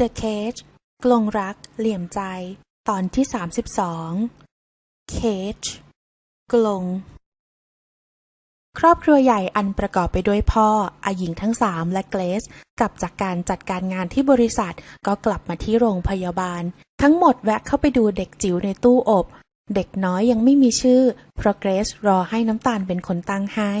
The Cage กลงรัก เหลี่ยมใจ ตอนที่ 32 Cage กลง ครอบครัวใหญ่อันประกอบไปด้วยพ่ออาหญิงทั้งสามและเกรซกลับจากการจัดการงานที่บริษัทก็กลับมาที่โรงพยาบาล ทั้งหมดแวะเข้าไปดูเด็กจิ๋วในตู้อบ เด็กน้อยยังไม่มีชื่อ เพราะเกรซรอให้น้ำตาลเป็นคนตั้งให้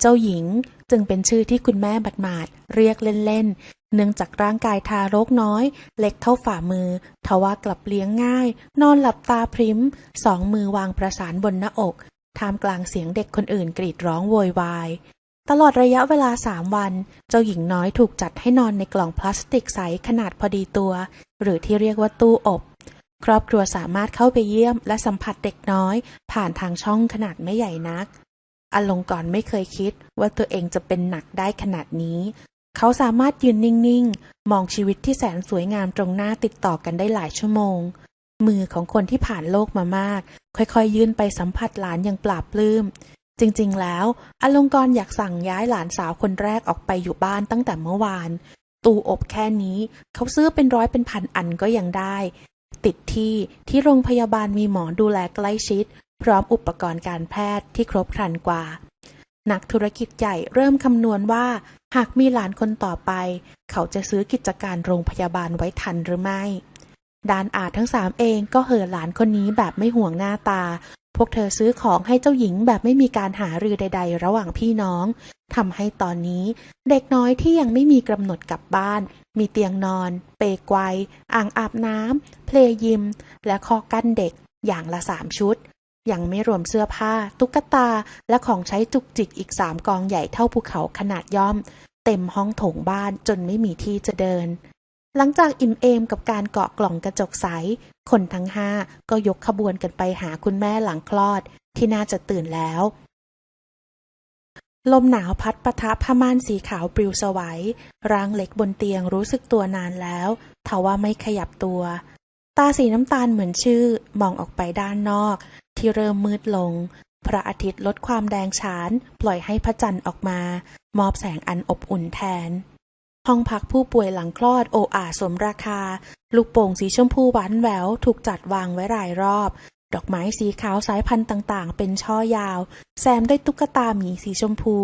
เจ้าหญิงจึงเป็นชื่อที่คุณแม่บัดหมาดเรียกเล่นๆ เนื่องจากร่างกายทารกน้อย เล็กเท่าฝ่ามือ ทว่ากลับเลี้ยงง่าย นอนหลับตาพริม สองมือวางประสานบนหน้าอกท่ามกลางเสียงเด็กคนอื่นกรีดร้องโวยวาย ตลอดระยะเวลาสามวัน เจ้าหญิงน้อยถูกจัดให้นอนในกล่องพลาสติกใสขนาดพอดีตัว หรือที่เรียกว่าตู้อบ ครอบครัวสามารถเข้าไปเยี่ยมและสัมผัสเด็กน้อย ผ่านทางช่องขนาดไม่ใหญ่นัก อลงกรณ์ไม่เคยคิดว่าตัวเองจะเป็นหนักได้ขนาดนี้ เขาสามารถยืนนิ่งๆ มองชีวิตที่แสนสวยงามตรงหน้าติดต่อกันได้หลายชั่วโมง มือของคนที่ผ่านโลกมามาก ค่อยๆ ยื่นไปสัมผัสหลานอย่างปราบปลื้ม จริงๆ แล้ว อลงกรณ์อยากสั่งย้ายหลานสาวคนแรกออกไปอยู่บ้านตั้งแต่เมื่อวาน ตู้อบแค่นี้ เขาซื้อเป็นร้อยเป็นพันอันก็ยังได้ติดที่ที่โรงพยาบาลมีหมอดูแลใกล้ชิด พร้อมอุปกรณ์การแพทย์ที่ครบครันกว่า นักธุรกิจใหญ่เริ่มคำนวณว่า หากมีหลานคนต่อไป เขาจะซื้อกิจการโรงพยาบาลไว้ทันหรือไม่ดานอาทั้งสามเองก็เห่อหลานคนนี้แบบไม่ห่วงหน้าตา พวกเธอซื้อของให้เจ้าหญิงแบบไม่มีการหารือใด ๆ ระหว่างพี่น้องทำให้ตอนนี้ เด็กน้อยที่ยังไม่มีกำหนดกลับบ้าน มีเตียงนอน เปลไกวอ่างอาบน้ำเพลย์ยิม และคอกั้นเด็กอย่างละสามชุด ยังไม่รวมเสื้อผ้า ตุ๊กตา และของใช้จุกจิกอีกสามกองใหญ่เท่าภูเขาขนาดย่อม เต็มห้องโถงบ้านจนไม่มีที่จะเดิน หลังจากอิ่มเอมกับการเกาะกล่องกระจกใส คนทั้งห้าก็ยกขบวนกันไปหาคุณแม่หลังคลอดที่น่าจะตื่นแล้ว ลมหนาวพัดปะทะผ้าม่านสีขาวปลิวสวัยร่างเล็กบนเตียงรู้สึกตัวนานแล้วทว่าไม่ขยับตัว ตาสีน้ำตาลเหมือนชื่อ มองออกไปด้านนอก ที่เริ่มมืดลง พระอาทิตย์ลดความแดงฉาน ปล่อยให้พระจันทร์ออกมา มอบแสงอันอบอุ่นแทน ห้องพักผู้ป่วยหลังคลอดโออาสมราคา ลูกโป่งสีชมพูหวานแหววถูกจัดวางไว้รายรอบ ดอกไม้สีขาวสายพันธุ์ต่างๆ เป็นช่อยาว แซมได้ตุ๊กตาหมีสีชมพู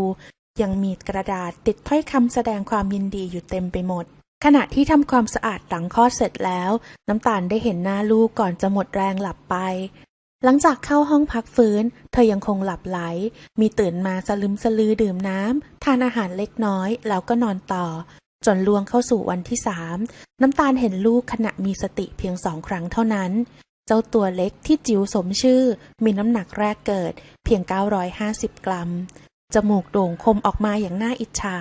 ยังมีกระดาษติดถ้อยคำแสดงความยินดีอยู่เต็มไปหมดขณะที่ทำความสะอาดหลังคลอดเสร็จแล้ว น้ำตาลได้เห็นหน้าลูกก่อนจะหมดแรงหลับไป หลังจากเข้าห้องพักฟื้น เธอยังคงหลับไหล มีตื่นมาสลึมสลือดื่มน้ำ ทานอาหารเล็กน้อย แล้วก็นอนต่อ จนล่วงเข้าสู่วันที่สามน้ำตาลเห็นลูกขณะมีสติเพียงสองครั้งเท่านั้น เจ้าตัวเล็กที่จิ๋วสมชื่อ มีน้ำหนักแรกเกิด เพียง 950 กรัม จมูกโด่งคมออกมาอย่างน่าอิจฉา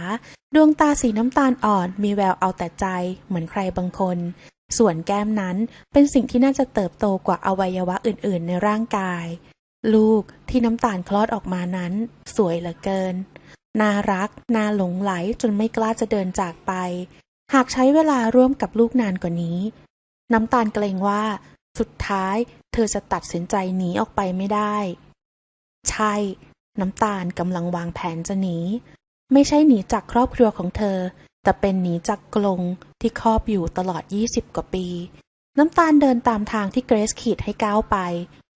ดวงตาสีน้ำตาลอ่อน มีแววเอาแต่ใจ เหมือนใครบางคน ส่วนแก้มนั้นเป็นสิ่งที่น่าจะเติบโตกว่าอวัยวะอื่นๆ ในร่างกาย ลูกที่น้ำตาลคลอดออกมานั้น สวยเหลือเกิน น่ารัก น่าหลงไหลจนไม่กล้าจะเดินจากไป หากใช้เวลาร่วมกับลูกนานกว่านี้ น้ำตาลเกรงว่า สุดท้ายเธอจะตัดสินใจหนีออกไปไม่ได้ ใช่ น้ำตาลกำลังวางแผนจะหนี ไม่ใช่หนีจากครอบครัวของเธอ แต่เป็นหนีจากกลงที่ครอบอยู่ตลอด 20 กว่าปี น้ำตาลเดินตามทางที่เกรซขีดให้ก้าวไป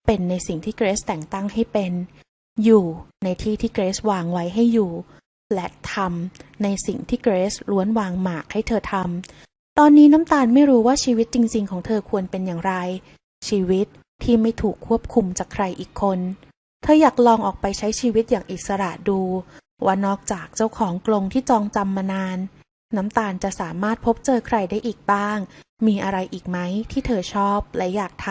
เป็นในสิ่งที่เกรซแต่งตั้งให้เป็น อยู่ในที่ที่เกรซวางไว้ให้อยู่ และทำในสิ่งที่เกรซล้วนวางหมากให้เธอทำตอนนี้น้ำตาลไม่รู้ว่าชีวิตจริง ๆ ของเธอควรเป็นอย่างไร ชีวิตที่ไม่ถูกควบคุมจากใครอีกคน เธออยากลองออกไปใช้ชีวิตอย่างอิสระดู ว่านอกจากเจ้าของกรงที่จองจำมานาน น้ำตาลจะสามารถพบเจอใครได้อีกบ้าง มีอะไรอีกไหมที่เธอชอบและอยากท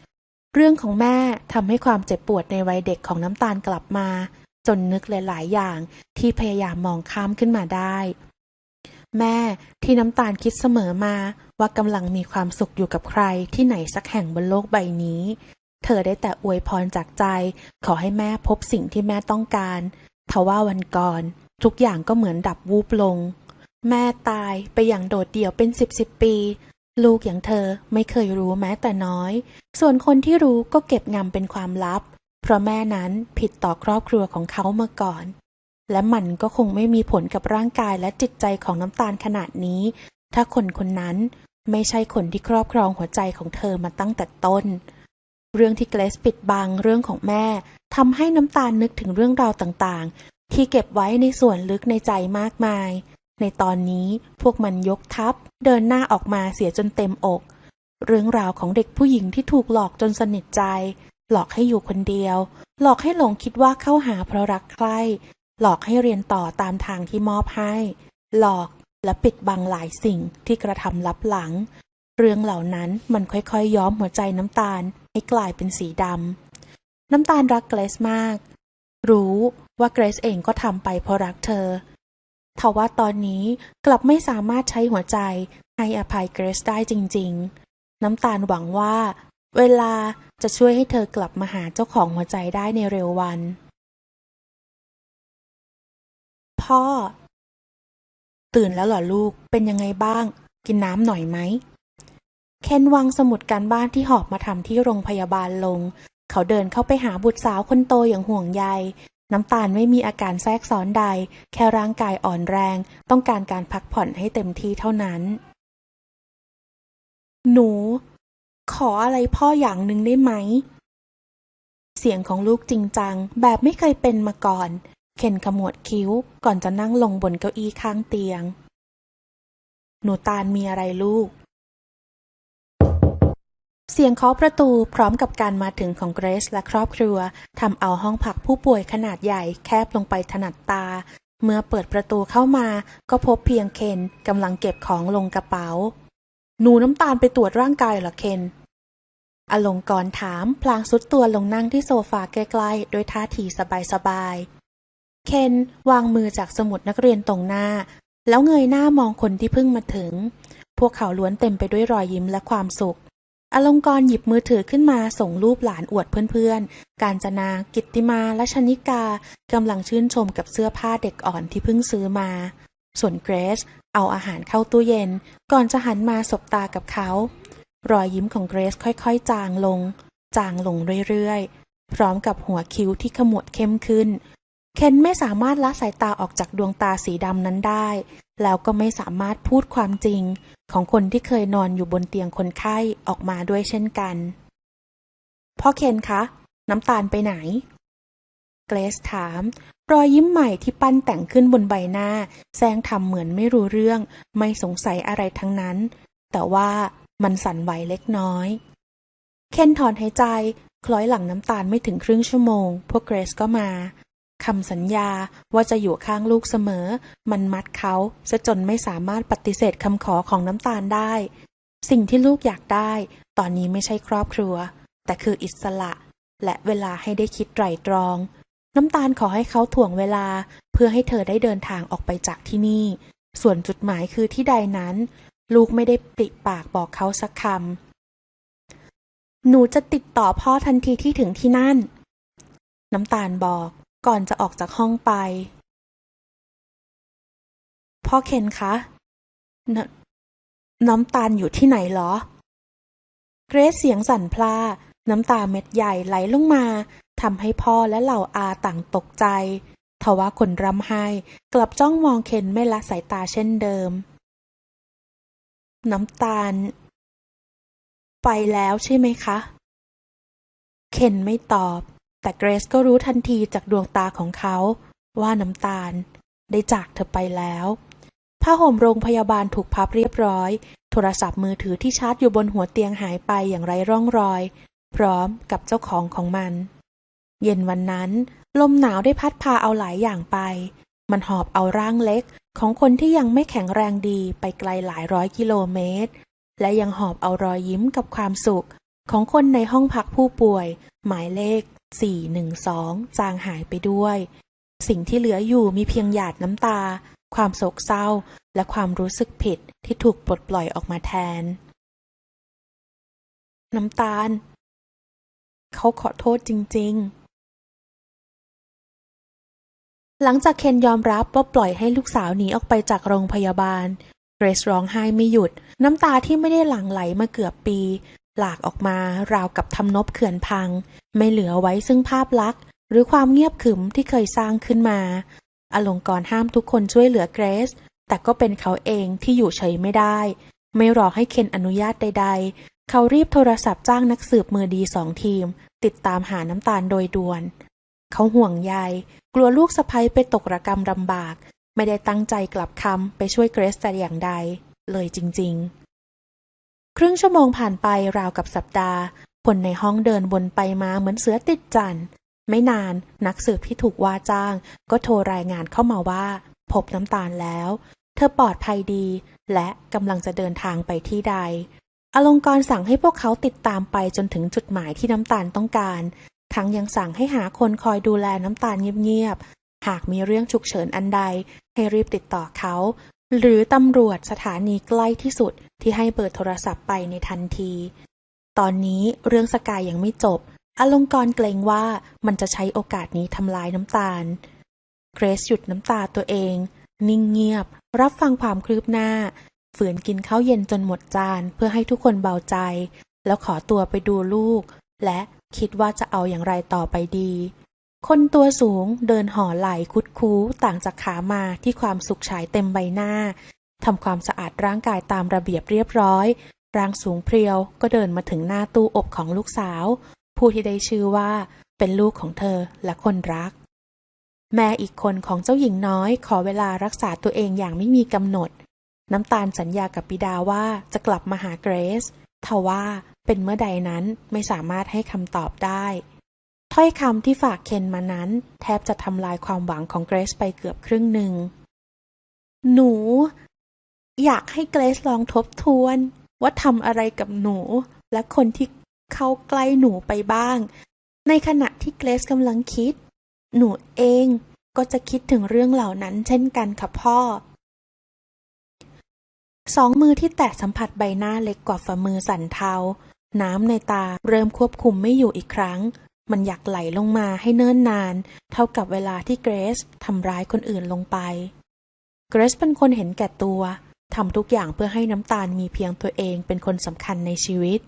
ำเรื่องของแม่ทำให้ความเจ็บปวดในวัยเด็กของน้ำตาลกลับมา จนนึกหลาย ๆ อย่างที่พยายามมองข้ามขึ้นมาได้ แม่ที่น้ำตาลคิดเสมอมาว่ากำลังมีความสุขอยู่กับใครที่ไหนสักแห่งบนโลกใบนี้ เธอได้แต่อวยพรจากใจ ขอให้แม่พบสิ่งที่แม่ต้องการทว่าวันก่อน ทุกอย่างก็เหมือนดับวูบลง แม่ตายไปอย่างโดดเดี่ยวเป็นสิบสิบปี ลูกอย่างเธอไม่เคยรู้แม้แต่น้อย ส่วนคนที่รู้ก็เก็บงำเป็นความลับ เพราะแม่นั้นผิดต่อครอบครัวของเขาเมื่อก่อน และมันก็คงไม่มีผลกับร่างกายและจิตใจของน้ำตาลขนาดนี้ ถ้าคนคนนั้นไม่ใช่คนที่ครอบครองหัวใจของเธอมาตั้งแต่ต้น เรื่องที่เกรซปิดบังเรื่องของแม่ทำให้น้ำตาลนึกถึงเรื่องราวต่างๆ ที่เก็บไว้ในส่วนลึกในใจมากมาย ในตอนนี้พวกมันยกทัพ เดินหน้าออกมาเสียจนเต็มอก เรื่องราวของเด็กผู้หญิงที่ถูกหลอกจนสนิทใจ หลอกให้อยู่คนเดียว หลอกให้หลงคิดว่าเข้าหาเพราะรักใคร่หลอกให้เรียนต่อตามทางที่มอบให้ หลอกและปิดบังหลายสิ่งที่กระทำลับหลัง เรื่องเหล่านั้นมันค่อยๆย้อมหัวใจน้ำตาลให้กลายเป็นสีดำน้ำตาลรักเกรซมาก รู้ว่าเกรซเองก็ทำไปเพราะรักเธอ ทว่าตอนนี้กลับไม่สามารถใช้หัวใจให้อภัยเกรซได้จริง ๆ น้ำตาลหวังว่า เวลาจะช่วยให้เธอกลับมาหาเจ้าของหัวใจได้ในเร็ววัน พ่อ ตื่นแล้วเหรอลูกเป็นยังไงบ้าง กินน้ำหน่อยไหมเคนวางสมุดการบ้านที่หอบมาทำที่โรงพยาบาลลง เขาเดินเข้าไปหาบุตรสาวคนโตอย่างห่วงใย น้ำตาลไม่มีอาการแทรกซ้อนใด แค่ร่างกายอ่อนแรง ต้องการการพักผ่อนให้เต็มที่เท่านั้น หนู ขออะไรพ่ออย่างหนึ่งได้ไหม เสียงของลูกจริงจัง แบบไม่เคยเป็นมาก่อนเคนขมวดคิ้ว ก่อนจะนั่งลงบนเก้าอี้ข้างเตียง หนูตาลมีอะไรลูก เสียงเคาะประตูพร้อมกับการมาถึงของเกรซและครอบครัวทำเอาห้องพักผู้ป่วยขนาดใหญ่แคบลงไปถนัดตา เมื่อเปิดประตูเข้ามาก็พบเพียงเคนกำลังเก็บของลงกระเป๋า หนูน้ำตาลไปตรวจร่างกายเหรอเคนอลงกรถามพลางสุดตัวลงนั่งที่โซฟาใกล้ๆโดยท่าทีสบายๆเคนวางมือจากสมุดนักเรียนตรงหน้า แล้วเงยหน้ามองคนที่เพิ่งมาถึง พวกเขาล้วนเต็มไปด้วยรอยยิ้มและความสุข อลงกรหยิบมือถือขึ้นมาส่งรูปหลานอวดเพื่อนๆ การจนา กิตติมา และชนิกากำลังชื่นชมกับเสื้อผ้าเด็กอ่อนที่เพิ่งซื้อมา ส่วนเกรซเอาอาหารเข้าตู้เย็น ก่อนจะหันมาสบตากับเขา รอยยิ้มของเกรซค่อยๆ จางลง จางลงเรื่อยๆ พร้อมกับหัวคิ้วที่ขมวดเข้มขึ้น เคนไม่สามารถละสายตาออกจากดวงตาสีดำนั้นได้ แล้วก็ไม่สามารถพูดความจริง ของคนที่เคยนอนอยู่บนเตียงคนไข้ออกมาด้วยเช่นกัน พ่อเคนคะ น้ำตาลไปไหน เกรซถาม รอยยิ้มใหม่ที่ปั้นแต่งขึ้นบนใบหน้า แซงทำเหมือนไม่รู้เรื่อง ไม่สงสัยอะไรทั้งนั้น แต่ว่ามันสั่นไหวเล็กน้อย เคนถอนหายใจ คล้อยหลังน้ำตาลไม่ถึงครึ่งชั่วโมง พวกเกรซก็มา คำสัญญาว่าจะอยู่ข้างลูกเสมอ มันมัดเขาซะจนไม่สามารถปฏิเสธคำขอของน้ำตาลได้ สิ่งที่ลูกอยากได้ ตอนนี้ไม่ใช่ครอบครัว แต่คืออิสระ และเวลาให้ได้คิดไตร่ตรอง น้ำตาลขอให้เขาถ่วงเวลา เพื่อให้เธอได้เดินทางออกไปจากที่นี่ ส่วนจุดหมายคือที่ใดนั้น ลูกไม่ได้ปริปากบอกเขาสักคำหนูจะติดต่อพ่อทันทีที่ถึงที่นั่น น้ำตาลบอก ก่อนจะออกจากห้องไป พ่อเคนคะนน้ำตาลอยู่ที่ไหนหรอ เกรซเสียงสั่นพลา น้ำตาเม็ดใหญ่ไหลลงมาทำให้พ่อและเหล่าอาต่างตกใจ ทว่าคนรำไห้กลับจ้องมองเคนไม่ละสายตาเช่นเดิม น้ำตาล ไปแล้วใช่ไหมคะ เคนไม่ตอบ แต่เกรซก็รู้ทันทีจากดวงตาของเขา ว่าน้ำตาล ได้จากเธอไปแล้วผ้าห่มโรงพยาบาลถูกพับเรียบร้อย โทรศัพท์มือถือที่ชาร์จอยู่บนหัวเตียงหายไปอย่างไร้ร่องรอย พร้อมกับเจ้าของของมัน เย็นวันนั้น ลมหนาวได้พัดพาเอาหลายอย่างไป มันหอบเอาร่างเล็กของคนที่ยังไม่แข็งแรงดีไปไกลหลายร้อยกิโลเมตร และยังหอบเอารอยยิ้มกับความสุข ของคนในห้องพักผู้ป่วย หมายเลข 412 จางหายไปด้วย สิ่งที่เหลืออยู่มีเพียงหยาดน้ำตา ความโศกเศร้า และความรู้สึกผิดที่ถูกปลดปล่อยออกมาแทน น้ำตาล เขาขอโทษจริง ๆ หลังจากเคนยอมรับว่าปล่อยให้ลูกสาวหนีออกไปจากโรงพยาบาลเกรซร้องไห้ไม่หยุด น้ำตาที่ไม่ได้หลั่งไหลมาเกือบปี หลากออกมาราวกับทำนบเขื่อนพัง ไม่เหลือไว้ซึ่งภาพลักษณ์ หรือความเงียบขึมที่เคยสร้างขึ้นมา อลงกรณ์ห้ามทุกคนช่วยเหลือเกรซ แต่ก็เป็นเขาเองที่อยู่เฉยไม่ได้ ไม่รอให้เคนอนุญาตใด ๆ เขารีบโทรศัพท์จ้างนักสืบมือดีสองทีม ติดตามหาน้ำตาลโดยด่วน เขาห่วงใยกลัวลูกสะใภ้ไปตกระกรรมลำบาก ไม่ได้ตั้งใจกลับคำไปช่วยเกรซแต่อย่างใด เลยจริง ๆ ครึ่งชั่วโมงผ่านไปราวกับสัปดาห์ คนในห้องเดินวนไปมาเหมือนเสือติดจันทร์ไม่นานนักสืบที่ถูกว่าจ้าง ก็โทรรายงานเข้ามาว่า พบน้ำตาลแล้ว เธอปลอดภัยดี และกำลังจะเดินทางไปที่ใด อลงกรสั่งให้พวกเขาติดตามไปจนถึงจุดหมายที่น้ำตาลต้องการ ทั้งยังสั่งให้หาคนคอยดูแลน้ำตาลเงียบๆ หากมีเรื่องฉุกเฉินอันใด ให้รีบติดต่อเขา หรือตำรวจสถานีใกล้ที่สุดที่ให้เบอร์โทรศัพท์ไปในทันที ตอนนี้เรื่องสกายยังไม่จบ อลงกรเกรงว่ามันจะใช้โอกาสนี้ทำลายน้ำตาล เกรซหยุดน้ำตาตัวเอง นิ่งเงียบ รับฟังความคืบหน้า ฝืนกินข้าวเย็นจนหมดจานเพื่อให้ทุกคนเบาใจ แล้วขอตัวไปดูลูก และคิดว่าจะเอาอย่างไรต่อไปดี คนตัวสูงเดินห่อไหล่คุดคู้ต่างจากขามาที่ความสุขฉายเต็มใบหน้าทำความสะอาดร่างกายตามระเบียบเรียบร้อย ร่างสูงเพรียวก็เดินมาถึงหน้าตู้อบของลูกสาว ผู้ที่ได้ชื่อว่าเป็นลูกของเธอและคนรัก แม่อีกคนของเจ้าหญิงน้อยขอเวลารักษาตัวเองอย่างไม่มีกำหนด น้ำตาลสัญญากับบิดาว่าจะกลับมาหาเกรซทว่าเป็นเมื่อใดนั้นไม่สามารถให้คำตอบได้ ถ้อยคำที่ฝากเคนมานั้น แทบจะทำลายความหวังของเกรซไปเกือบครึ่งหนึ่ง หนู อยากให้เกรซลองทบทวน ว่าทำอะไรกับหนู และคนที่เข้าใกล้หนูไปบ้าง ในขณะที่เกรซกำลังคิด หนูเองก็จะคิดถึงเรื่องเหล่านั้นเช่นกันค่ะพ่อ สองมือที่แตะสัมผัสใบหน้าเล็กกว่าฝ่ามือสั่นเทา น้ำในตาเริ่มควบคุมไม่อยู่อีกครั้ง มันอยากไหลลงมาให้เนิ่นนาน เท่ากับเวลาที่เกรซทำร้ายคนอื่นลงไป เกรซเป็นคนเห็นแก่ตัว ทำทุกอย่างเพื่อให้น้ำตาลมีเพียงตัวเองเป็นคนสำคัญในชีวิต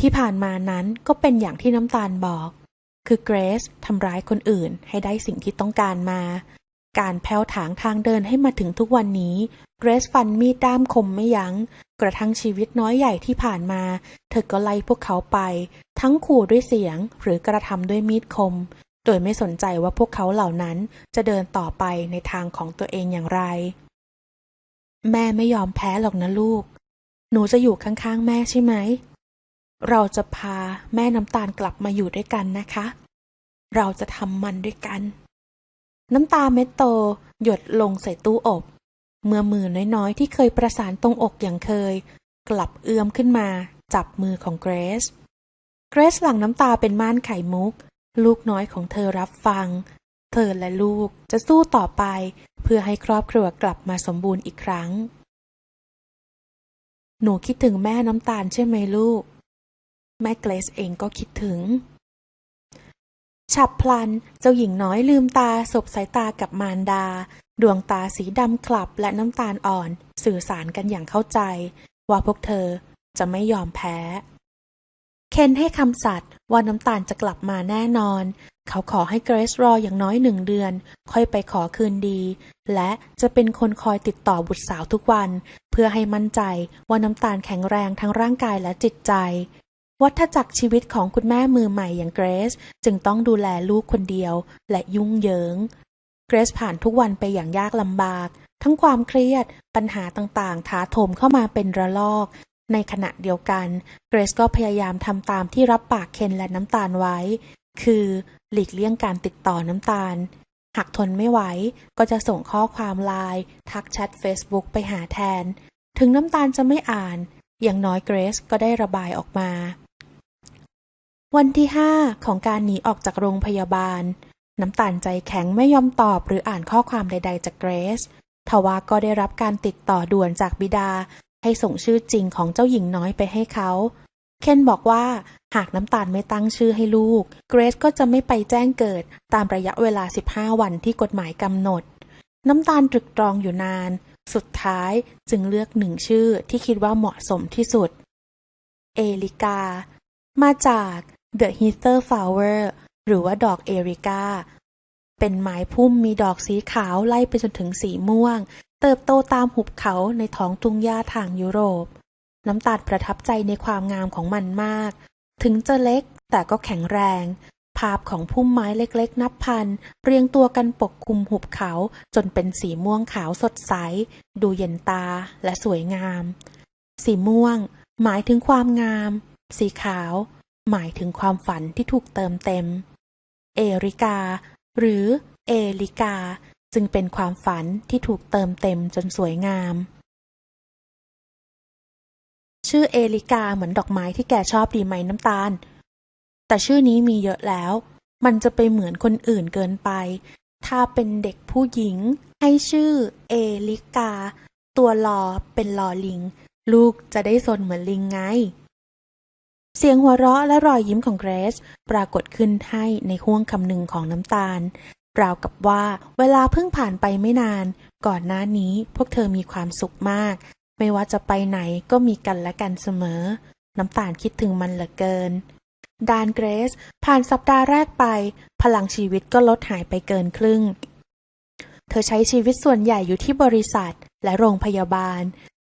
ที่ผ่านมานั้นก็เป็นอย่างที่น้ำตาลบอก คือเกรซทำร้ายคนอื่นให้ได้สิ่งที่ต้องการมา การแผ้วถางทางเดินให้มาถึงทุกวันนี้ เกรซฟันมีดด้ามคมไม่ยัง้ง กระทั่งชีวิตน้อยใหญ่ที่ผ่านมา เธอก็ไล่พวกเขาไป ทั้งขู่ด้วยเสียงหรือกระทำด้วยมีดคม โดยไม่สนใจว่าพวกเขาเหล่านั้นจะเดินต่อไปในทางของตัวเองอย่างไร แม่ไม่ยอมแพ้หรอกนะลูก หนูจะอยู่ข้างๆ แม่ใช่ไหม เราจะพาแม่น้ำตาลกลับมาอยู่ด้วยกันนะคะ เราจะทำมันด้วยกัน น้ำตาเม็ดโตหยดลงใส่ตู้อบ เมื่อมือน้อยๆ ที่เคยประสานตรงอกอย่างเคย กลับเอื้อมขึ้นมา จับมือของเกรซ เกรซหลั่งน้ำตาเป็นม่านไข่มุก ลูกน้อยของเธอรับฟัง เธอและลูกจะสู้ต่อไป เพื่อให้ครอบครัวกลับมาสมบูรณ์อีกครั้ง หนูคิดถึงแม่น้ำตาลใช่ไหมลูก แม่เกรซเองก็คิดถึง ฉับพลันเจ้าหญิงน้อยลืมตาสบสายตากับมารดา ดวงตาสีดำคลับและน้ำตาลอ่อน สื่อสารกันอย่างเข้าใจ ว่าพวกเธอจะไม่ยอมแพ้ เคนให้คำสัตย์ว่าน้ำตาลจะกลับมาแน่นอน เขาขอให้เกรซรออย่างน้อยหนึ่งเดือน ค่อยไปขอคืนดี และจะเป็นคนคอยติดต่อบุตรสาวทุกวัน เพื่อให้มั่นใจว่าน้ำตาลแข็งแรงทั้งร่างกายและจิตใจ วัฏจักรชีวิตของคุณแม่มือใหม่อย่างเกรซจึงต้องดูแลลูกคนเดียว และยุ่งเหยิง เกรซผ่านทุกวันไปอย่างยากลำบาก ทั้งความเครียด ปัญหาต่างๆ ถาโถมเข้ามาเป็นระลอกในขณะเดียวกัน เกรซก็พยายามทำตามที่รับปากเคนและน้ำตาลไว้ คือหลีกเลี่ยงการติดต่อน้ำตาล หากทนไม่ไหวก็จะส่งข้อความไลน์ทักแชทเฟซบุ๊กไปหาแทน ถึงน้ำตาลจะไม่อ่าน อย่างน้อยเกรซก็ได้ระบายออกมา วันที่ห้าของการหนีออกจากโรงพยาบาล น้ำตาลใจแข็งไม่ยอมตอบหรืออ่านข้อความใด ๆ จากเกรซทว่าก็ได้รับการติดต่อด่วนจากบิดา ให้ส่งชื่อจริงของเจ้าหญิงน้อยไปให้เขา เคนบอกว่าหากน้ำตาลไม่ตั้งชื่อให้ลูก เกรซก็จะไม่ไปแจ้งเกิดตามระยะเวลา 15 วันที่กฎหมายกำหนด น้ำตาลตรึกตรองอยู่นาน สุดท้ายจึงเลือกหนึ่งชื่อที่คิดว่าเหมาะสมที่สุด เอลิกา มาจาก The Heather Flower หรือว่าดอกเอริกา เป็นไม้พุ่มมีดอกสีขาวไล่ไปจนถึงสีม่วง เติบโตตามหุบเขาในท้องทุ่งหญ้าทางยุโรป น้ำตาลประทับใจในความงามของมันมาก ถึงจะเล็กแต่ก็แข็งแรง ภาพของพุ่มไม้เล็กๆ นับพัน เรียงตัวกันปกคลุมหุบเขาจนเป็นสีม่วงขาวสดใส ดูเย็นตาและสวยงาม สีม่วง หมายถึงความงาม สีขาว หมายถึงความฝันที่ถูกเติมเต็ม เอริกา หรือเอลิกา จึงเป็นความฝันที่ถูกเติมเต็มจนสวยงาม ชื่อเอลิกาเหมือนดอกไม้ที่แกชอบดีไหมน้ำตาล แต่ชื่อนี้มีเยอะแล้ว มันจะไปเหมือนคนอื่นเกินไป ถ้าเป็นเด็กผู้หญิง ให้ชื่อเอลิกา ตัวลอเป็นลอลิง ลูกจะได้สนเหมือนลิงไง เสียงหัวเราะและรอยยิ้มของเกรซปรากฏขึ้นให้ในห้วงคำหนึ่งของน้ำตาลราวกับว่าเวลาเพิ่งผ่านไปไม่นาน ก่อนหน้านี้พวกเธอมีความสุขมาก ไม่ว่าจะไปไหนก็มีกันและกันเสมอ น้ำตาลคิดถึงมันเหลือเกิน ดานเกรซ ผ่านสัปดาห์แรกไป พลังชีวิตก็ลดหายไปเกินครึ่ง เธอใช้ชีวิตส่วนใหญ่อยู่ที่บริษัทและโรงพยาบาล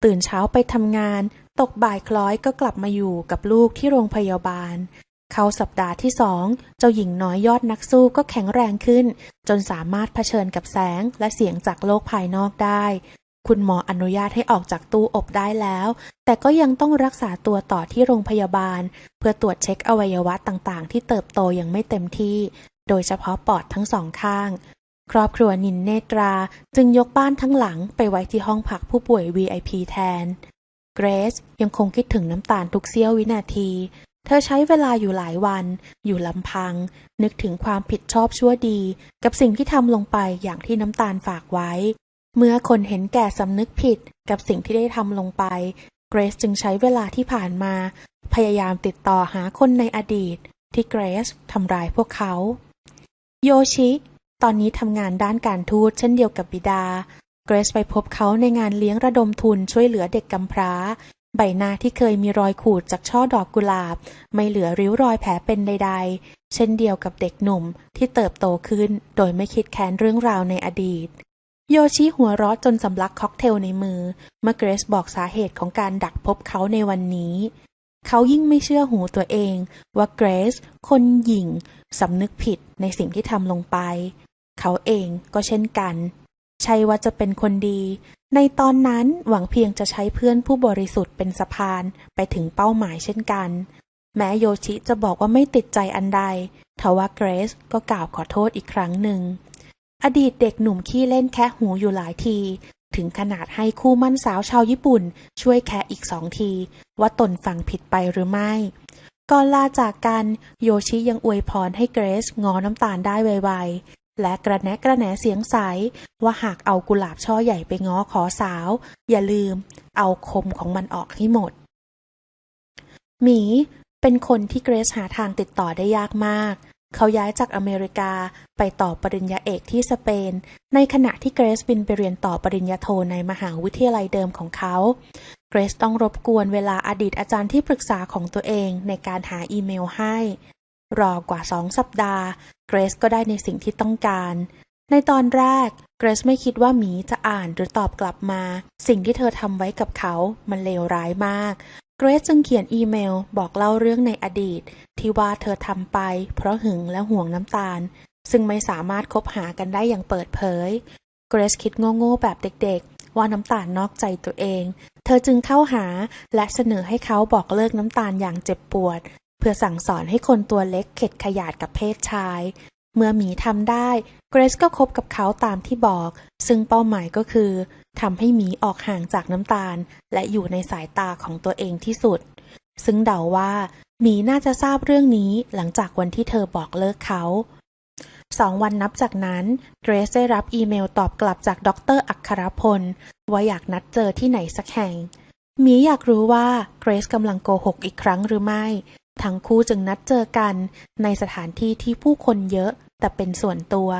ตื่นเช้าไปทำงาน ตกบ่ายคล้อยก็กลับมาอยู่กับลูกที่โรงพยาบาล เข้าสัปดาห์ที่สอง เจ้าหญิงน้อยยอดนักสู้ก็แข็งแรงขึ้น จนสามารถเผชิญกับแสงและเสียงจากโลกภายนอกได้ คุณหมออนุญาตให้ออกจากตู้อบได้แล้ว แต่ก็ยังต้องรักษาตัวต่อที่โรงพยาบาล เพื่อตรวจเช็คอวัยวะต่างๆ ที่เติบโตยังไม่เต็มที่ โดยเฉพาะปอดทั้งสองข้าง ครอบครัวนินเนตราจึงยกบ้านทั้งหลังไปไว้ที่ห้องพักผู้ป่วย VIP แทน เกรซยังคงคิดถึงน้ำตาลทุกเสี้ยววินาที เธอใช้เวลาอยู่หลายวัน อยู่ลำพัง นึกถึงความผิดชอบชั่วดี กับสิ่งที่ทำลงไปอย่างที่น้ำตาลฝากไว้ เมื่อคนเห็นแก่สำนึกผิดกับสิ่งที่ได้ทำลงไป เกรซจึงใช้เวลาที่ผ่านมา พยายามติดต่อหาคนในอดีต ที่เกรซทำร้ายพวกเขา โยชิ ตอนนี้ทำงานด้านการทูตเช่นเดียวกับบิดา เกรซไปพบเขาในงานเลี้ยงระดมทุนช่วยเหลือเด็กกำพร้า ใบหน้าที่เคยมีรอยขูดจากช่อดอกกุหลาบ ไม่เหลือริ้วรอยแผลเป็นใด ๆ เช่นเดียวกับเด็กหนุ่มที่เติบโตขึ้นโดยไม่คิดแค้นเรื่องราวในอดีต โยชิหัวร้อจนสำลักค็อกเทลในมือ เมื่อเกรซบอกสาเหตุของการดักพบเขาในวันนี้ เขายิ่งไม่เชื่อหูตัวเอง ว่าเกรซคนหยิ่งสำนึกผิดในสิ่งที่ทำลงไป เขาเองก็เช่นกัน ใช่ว่าจะเป็นคนดี ในตอนนั้นหวังเพียงจะใช้เพื่อนผู้บริสุทธิ์เป็นสะพานไปถึงเป้าหมายเช่นกัน แม้โยชิจะบอกว่าไม่ติดใจอันใดทว่าเกรซก็กล่าวขอโทษอีกครั้งหนึ่ง อดีตเด็กหนุ่มขี้เล่นแคะหูอยู่หลายที ถึงขนาดให้คู่มั่นสาวชาวญี่ปุ่น ช่วยแคะอีกสองที ว่าตนฟังผิดไปหรือไม่ ก่อนลาจากกัน โยชิยังอวยพรให้เกรซงอน้ำตาลได้ไวๆ และกระแนะกระแหนเสียงใส ว่าหากเอากุหลาบช่อใหญ่ไปง้อขอสาว อย่าลืม เอาคมของมันออกให้หมด หมี เป็นคนที่เกรซหาทางติดต่อได้ยากมาก เขาย้ายจากอเมริกาไปต่อปริญญาเอกที่สเปน ในขณะที่เกรซบินไปเรียนต่อปริญญาโทในมหาวิทยาลัยเดิมของเขา เกรซต้องรบกวนเวลาอดีตอาจารย์ที่ปรึกษาของตัวเองในการหาอีเมลให้ รอกว่าสองสัปดาห์ เกรซก็ได้ในสิ่งที่ต้องการ ในตอนแรกเกรซไม่คิดว่าหมีจะอ่านหรือตอบกลับมา สิ่งที่เธอทำไว้กับเขามันเลวร้ายมากเกรซจึงเขียนอีเมลบอกเล่าเรื่องในอดีต ที่ว่าเธอทำไปเพราะหึงและห่วงน้ำตาล ซึ่งไม่สามารถคบหากันได้อย่างเปิดเผยเกรซคิดโง่ๆแบบเด็กๆ ว่าน้ำตาลนอกใจตัวเอง เธอจึงเข้าหาและเสนอให้เขาบอกเลิกน้ำตาลอย่างเจ็บปวด เพื่อสั่งสอนให้คนตัวเล็กเข็ดขยาดกับเพศชาย เมื่อหมีทำได้เกรซก็คบกับเขาตามที่บอก ซึ่งเป้าหมายก็คือทำให้หมีออกห่างจากน้ำตาล และอยู่ในสายตาของตัวเองที่สุด ซึ่งเดาว่าหมีน่าจะทราบเรื่องนี้หลังจากวันที่เธอบอกเลิกเขาสองวันนับจากนั้นเกรซได้รับอีเมลตอบกลับจากดรอัครพล ว่าอยากนัดเจอที่ไหนสักแห่งหมีอยากรู้ว่าเกรซกำลังโกหกอีกครั้งหรือไม่ ทั้งคู่จึงนัดเจอกันในสถานที่ที่ผู้คนเยอะแต่เป็นส่วนตัว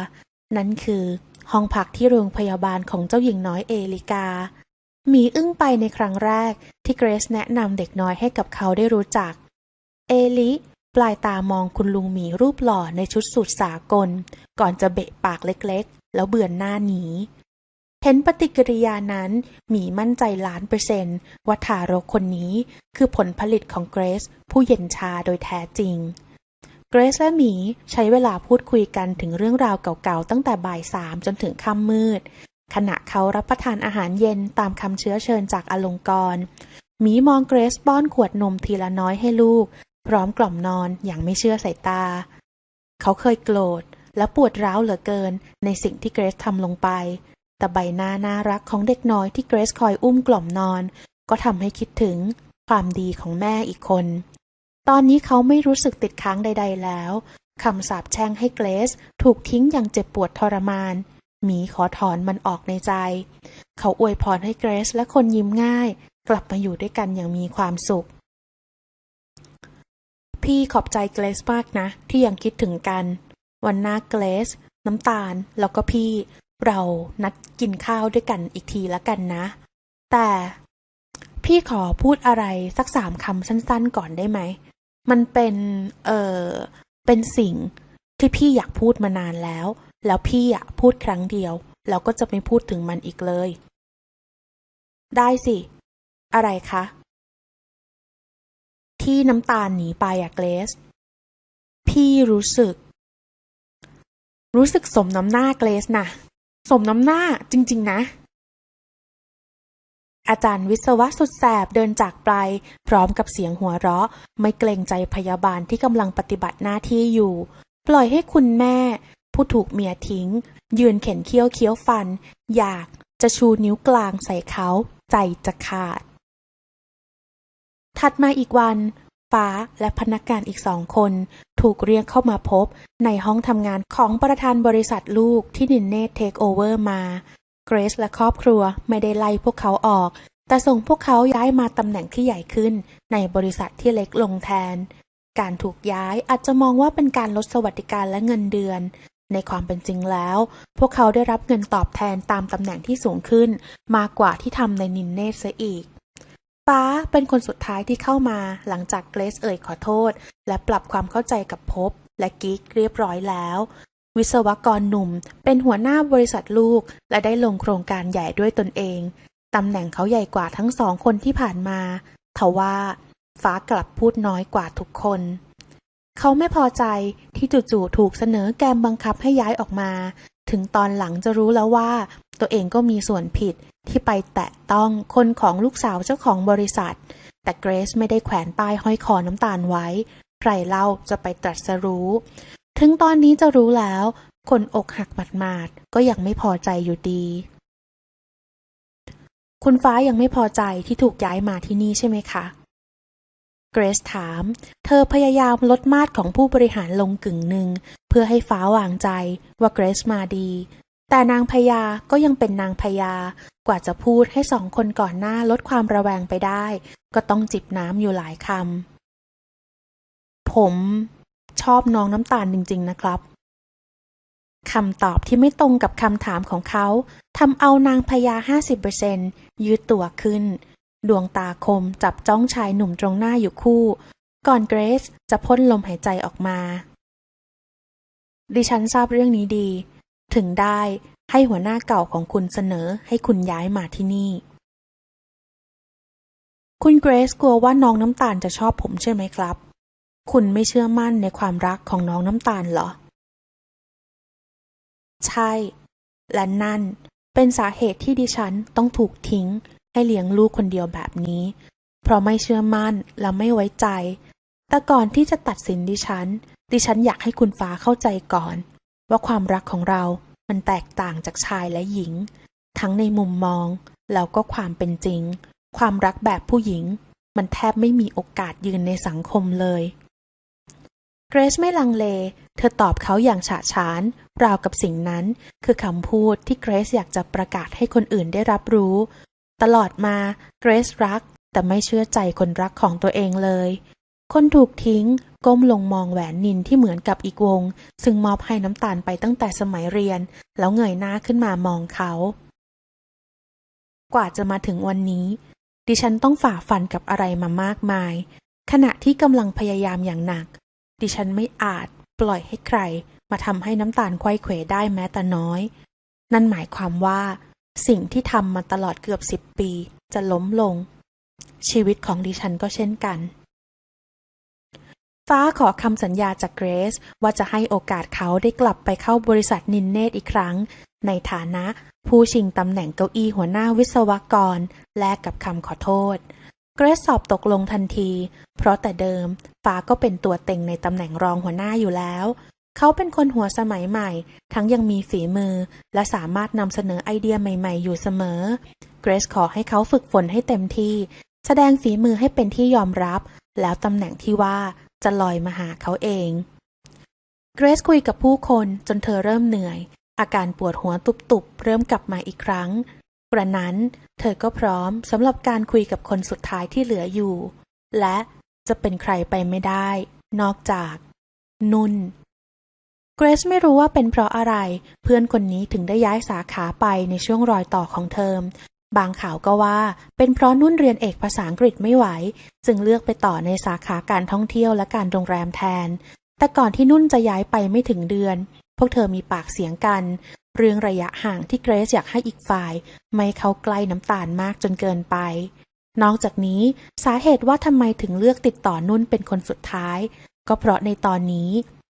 นั่นคือ ห้องพักที่โรงพยาบาลของเจ้าหญิงน้อยเอลิกา มีอึ้งไปในครั้งแรกที่เกรซแนะนำเด็กน้อยให้กับเขาได้รู้จัก เอลิปลายตามองคุณลุงหมีรูปหล่อในชุดสูทสากล ก่อนจะเบะปากเล็กๆ แล้วเบือนหน้าหนี เห็นปฏิกิริยานั้น หมีมั่นใจล้านเปอร์เซนต์ว่าทารกคนนี้คือผลผลิตของเกรซผู้เย็นชาโดยแท้จริง เกรซและหมีใช้เวลาพูดคุยกันถึงเรื่องราวเก่าๆ ตั้งแต่บ่ายสามจนถึงค่ำมืด ขณะเขารับประทานอาหารเย็นตามคำเชื้อเชิญจากอลงกรณ์หมีมองเกรซป้อนขวดนมทีละน้อยให้ลูก พร้อมกล่อมนอนอย่างไม่เชื่อสายตา เขาเคยโกรธและปวดร้าวเหลือเกินในสิ่งที่เกรซทำลงไป แต่ใบหน้าน่ารักของเด็กน้อยที่เกรซคอยอุ้มกล่อมนอน ก็ทำให้คิดถึงความดีของแม่อีกคน ตอนนี้เขาไม่รู้สึกติดค้างใด ๆ แล้วคำสาปแช่งให้เกรซถูกทิ้งอย่างเจ็บปวดทรมานหมีขอถอนมันออกในใจ เขาอวยพรให้เกรซและคนยิ้มง่าย กลับมาอยู่ด้วยกันอย่างมีความสุข พี่ขอบใจเกรซมากนะ ที่ยังคิดถึงกัน วันหน้าเกรซน้ำตาล แล้วก็พี่ เรานัดกินข้าวด้วยกันอีกทีละกันนะ แต่พี่ขอพูดอะไรสักสามคำสั้นๆก่อนได้ไหม มันเป็น เออเป็นสิ่งที่พี่อยากพูดมานานแล้ว แล้วพี่อะพูดครั้งเดียว แล้วก็จะไม่พูดถึงมันอีกเลย ได้สิ อะไรคะ ที่น้ำตาลหนีไปอะเกรซพี่รู้สึก รู้สึกสมน้ำหน้าเกรซนะ สมน้ำหน้าจริง ๆ นะ อาจารย์วิศวะสุดแสบเดินจากไป พร้อมกับเสียงหัวเราะ ไม่เกรงใจพยาบาลที่กำลังปฏิบัติหน้าที่อยู่ ปล่อยให้คุณแม่ ผู้ถูกเมียทิ้ง ยืนเข็นเคี้ยวเคี้ยวฟัน อยากจะชูนิ้วกลางใส่เขา ใจจะขาด ถัดมาอีกวัน ฟ้าและพนักงานอีกสองคน ถูกเรียกเข้ามาพบในห้องทำงานของประธานบริษัทลูกที่นินเนตเทคโอเวอร์มาเกรซและครอบครัวไม่ได้ไล่พวกเขาออก แต่ส่งพวกเขาย้ายมาตำแหน่งที่ใหญ่ขึ้น ในบริษัทที่เล็กลงแทน การถูกย้ายอาจจะมองว่าเป็นการลดสวัสดิการและเงินเดือน ในความเป็นจริงแล้ว พวกเขาได้รับเงินตอบแทนตามตำแหน่งที่สูงขึ้น มากกว่าที่ทำในนินเนตเสียอีก ฟ้าเป็นคนสุดท้ายที่เข้ามาหลังจากเกรซเอ่ยขอโทษ และปรับความเข้าใจกับพบ และกิ๊กเรียบร้อยแล้ว วิศวกรหนุ่มเป็นหัวหน้าบริษัทลูก และได้ลงโครงการใหญ่ด้วยตนเองตำแหน่งเขาใหญ่กว่าทั้งสองคนที่ผ่านมาทว่า ฟ้ากลับพูดน้อยกว่าทุกคน เขาไม่พอใจที่จู่ๆถูกเสนอแกมบังคับให้ย้ายออกมา ถึงตอนหลังจะรู้แล้วว่า ตัวเองก็มีส่วนผิดที่ไปแตะต้องคนของลูกสาวเจ้าของบริษัท แต่เกรซไม่ได้แขวนป้ายห้อยคอน้ำตาลไว้ ใครเล่าจะไปตรัสรู้ ถึงตอนนี้จะรู้แล้ว คนอกหักหมาดๆก็ยังไม่พอใจอยู่ดี คุณฟ้ายังไม่พอใจที่ถูกย้ายมาที่นี่ใช่ไหมคะ รซถาม เธอพยายามลดมาตรของผู้บริหารลงกึ่งหนึ่ง เพื่อให้ฟ้าวางใจว่าเกรซมาดี แต่นางพญาก็ยังเป็นนางพญากว่าจะพูดให้สองคนก่อนหน้าลดความระแวงไปได้ ก็ต้องจิบน้ำอยู่หลายคำ ผมชอบน้องน้ำตาลจริง ๆ นะครับคำตอบที่ไม่ตรงกับคำถามของเขาทำเอานางพญาห้าสิบเปอร์เซนยืดตัวขึ้น ดวงตาคมจับจ้องชายหนุ่มตรงหน้าอยู่คู่ ก่อนเกรซจะพ่นลมหายใจออกมา ดิฉันทราบเรื่องนี้ดี ถึงได้ให้หัวหน้าเก่าของคุณเสนอให้คุณย้ายมาที่นี่ คุณเกรซกลัวว่าน้องน้ำตาลจะชอบผมใช่ไหมครับ คุณไม่เชื่อมั่นในความรักของน้องน้ำตาลเหรอ ใช่ และนั่นเป็นสาเหตุที่ดิฉันต้องถูกทิ้ง ให้เลี้ยงลูกคนเดียวแบบนี้ เพราะไม่เชื่อมั่นและไม่ไว้ใจ แต่ก่อนที่จะตัดสินดิฉัน ดิฉันอยากให้คุณฟ้าเข้าใจก่อน ว่าความรักของเรา มันแตกต่างจากชายและหญิง ทั้งในมุมมอง แล้วก็ความเป็นจริง ความรักแบบผู้หญิง มันแทบไม่มีโอกาสยืนในสังคมเลยเกรซไม่ลังเล เธอตอบเขาอย่างฉะฉาน ราวกับสิ่งนั้น คือคำพูดที่เกรซอยากจะประกาศให้คนอื่นได้รับรู้ ตลอดมาเกรซรัก แต่ไม่เชื่อใจคนรักของตัวเองเลย คนถูกทิ้งก้มลงมองแหวนนินที่เหมือนกับอีกวง ซึ่งมอบให้น้ำตาลไปตั้งแต่สมัยเรียน แล้วเงยหน้าขึ้นมามองเขา กว่าจะมาถึงวันนี้ ดิฉันต้องฝ่าฟันกับอะไรมามากมาย ขณะที่กำลังพยายามอย่างหนัก ดิฉันไม่อาจปล่อยให้ใคร มาทำให้น้ำตาลไขว้เขวได้แม้แต่น้อย นั่นหมายความว่า สิ่งที่ทำมาตลอดเกือบสิบปีจะล้มลง ชีวิตของดิฉันก็เช่นกัน ฟ้าขอคำสัญญาจากเกรซว่าจะให้โอกาสเขาได้กลับไปเข้าบริษัทนินเนตอีกครั้ง ในฐานะผู้ชิงตำแหน่งเก้าอี้หัวหน้าวิศวกร แลกกับคำขอโทษ เกรซสอบตกลงทันที เพราะแต่เดิมฟ้าก็เป็นตัวเต็งในตำแหน่งรองหัวหน้าอยู่แล้ว เขาเป็นคนหัวสมัยใหม่ ทั้งยังมีฝีมือ และสามารถนำเสนอไอเดียใหม่ ๆ อยู่เสมอ เกรซขอให้เขาฝึกฝนให้เต็มที่ แสดงฝีมือให้เป็นที่ยอมรับ แล้วตำแหน่งที่ว่าจะลอยมาหาเขาเอง เกรซคุยกับผู้คนจนเธอเริ่มเหนื่อย อาการปวดหัวตุบๆเริ่มกลับมาอีกครั้ง กระนั้นเธอก็พร้อมสำหรับการคุยกับคนสุดท้ายที่เหลืออยู่ และจะเป็นใครไปไม่ได้ นอกจาก นุ่น เกรซไม่รู้ว่าเป็นเพราะอะไร เพื่อนคนนี้ถึงได้ย้ายสาขาไปในช่วงรอยต่อของเทอม บางข่าวก็ว่าเป็นเพราะนุ่นเรียนเอกภาษาอังกฤษไม่ไหว จึงเลือกไปต่อในสาขาการท่องเที่ยวและการโรงแรมแทน แต่ก่อนที่นุ่นจะย้ายไปไม่ถึงเดือน พวกเธอมีปากเสียงกัน เรื่องระยะห่างที่เกรซอยากให้อีกฝ่าย ไม่เข้าใกล้น้ำตาลมากจนเกินไป นอกจากนี้สาเหตุว่าทำไมถึงเลือกติดต่อนุ่นเป็นคนสุดท้าย ก็เพราะในตอนนี้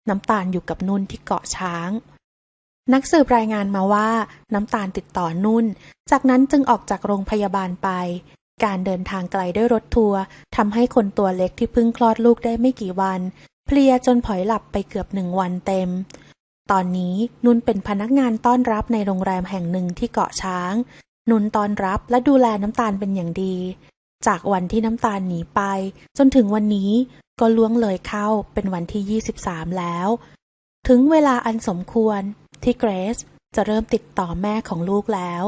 น้ำตาลอยู่กับนุ่นที่เกาะช้าง นักสืบรายงานมาว่าน้ำตาลติดต่อนุ่น จากนั้นจึงออกจากโรงพยาบาลไป การเดินทางไกลด้วยรถทัวร์ทำให้คนตัวเล็กที่เพิ่งคลอดลูกได้ไม่กี่วัน เพลียจนผอยหลับไปเกือบหนึ่งวันเต็ม ตอนนี้นุ่นเป็นพนักงานต้อนรับในโรงแรมแห่งหนึ่งที่เกาะช้าง นุ่นต้อนรับและดูแลน้ำตาลเป็นอย่างดี จากวันที่น้ำตาลหนีไป จนถึงวันนี้ก็ล่วงเลยเข้าเป็นวันที่ 23 แล้ว ถึงเวลาอันสมควรที่เกรซจะเริ่มติดต่อแม่ของลูกแล้ว